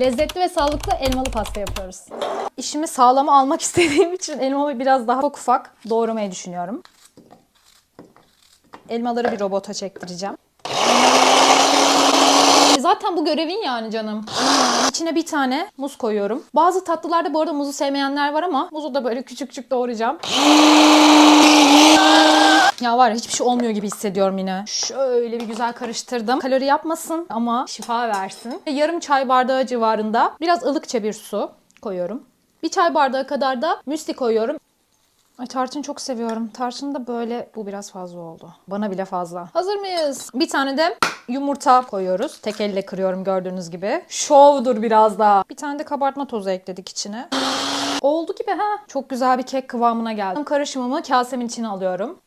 Lezzetli ve sağlıklı elmalı pasta yapıyoruz. İşimi sağlama almak istediğim için elmamı biraz daha ufak ufak doğramayı düşünüyorum. Elmaları bir robota çektireceğim. Zaten bu görevin yani canım. İçine bir tane muz koyuyorum. Bazı tatlılarda bu arada muzu sevmeyenler var ama muzu da böyle küçük küçük doğrayacağım. Ya var ya hiçbir şey olmuyor gibi hissediyorum yine. Şöyle bir güzel karıştırdım. Kalori yapmasın ama şifa versin. Yarım çay bardağı civarında biraz ılıkça bir su koyuyorum. Bir çay bardağı kadar da müsli koyuyorum. Ay tarçın çok seviyorum. Tarçın da böyle bu biraz fazla oldu. Bana bile fazla. Hazır mıyız? Bir tane de yumurta koyuyoruz. Tek elle kırıyorum gördüğünüz gibi. Şovdur biraz daha. Bir tane de kabartma tozu ekledik içine. Oldu gibi ha. Çok güzel bir kek kıvamına geldi. Karışımımı kasemin içine alıyorum.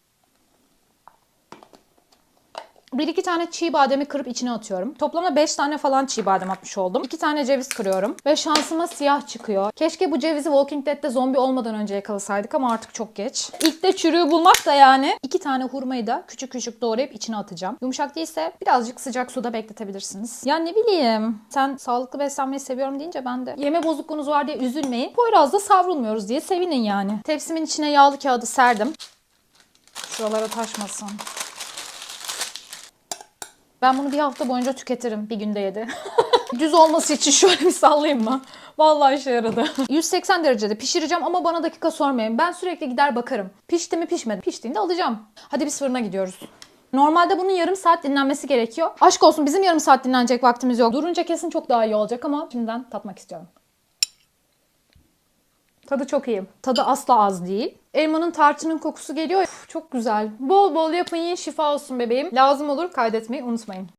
Bir iki tane çiğ bademi kırıp içine atıyorum. Toplamda 5 tane falan çiğ badem atmış oldum. 2 tane ceviz kırıyorum. Ve şansıma siyah çıkıyor. Keşke bu cevizi Walking Dead'de zombi olmadan önce yakalasaydık ama artık çok geç. İlk de çürüğü bulmak da yani. 2 tane hurmayı da küçük küçük doğrayıp içine atacağım. Yumuşak değilse birazcık sıcak suda bekletebilirsiniz. Ya ne bileyim. Sen sağlıklı beslenmeyi seviyorum deyince ben de yeme bozukluğunuz var diye üzülmeyin. Poyraz'da savrulmuyoruz diye sevinin yani. Tepsimin içine yağlı kağıdı serdim. Şuralara taşmasın. Ben bunu bir hafta boyunca tüketirim. Bir günde yedi. Düz olması için şöyle bir sallayayım mı? Vallahi işe yaradı. 180 derecede pişireceğim ama bana dakika sormayın. Ben sürekli gider bakarım. Pişti mi pişmedi. Piştiğinde alacağım. Hadi biz fırına gidiyoruz. Normalde bunun yarım saat dinlenmesi gerekiyor. Aşk olsun bizim yarım saat dinlenecek vaktimiz yok. Durunca kesin çok daha iyi olacak ama şimdiden tatmak istiyorum. Tadı çok iyi. Tadı asla az değil. Elmanın tarçının kokusu geliyor. Uf, çok güzel. Bol bol yapın yiyin şifa olsun bebeğim. Lazım olur kaydetmeyi unutmayın.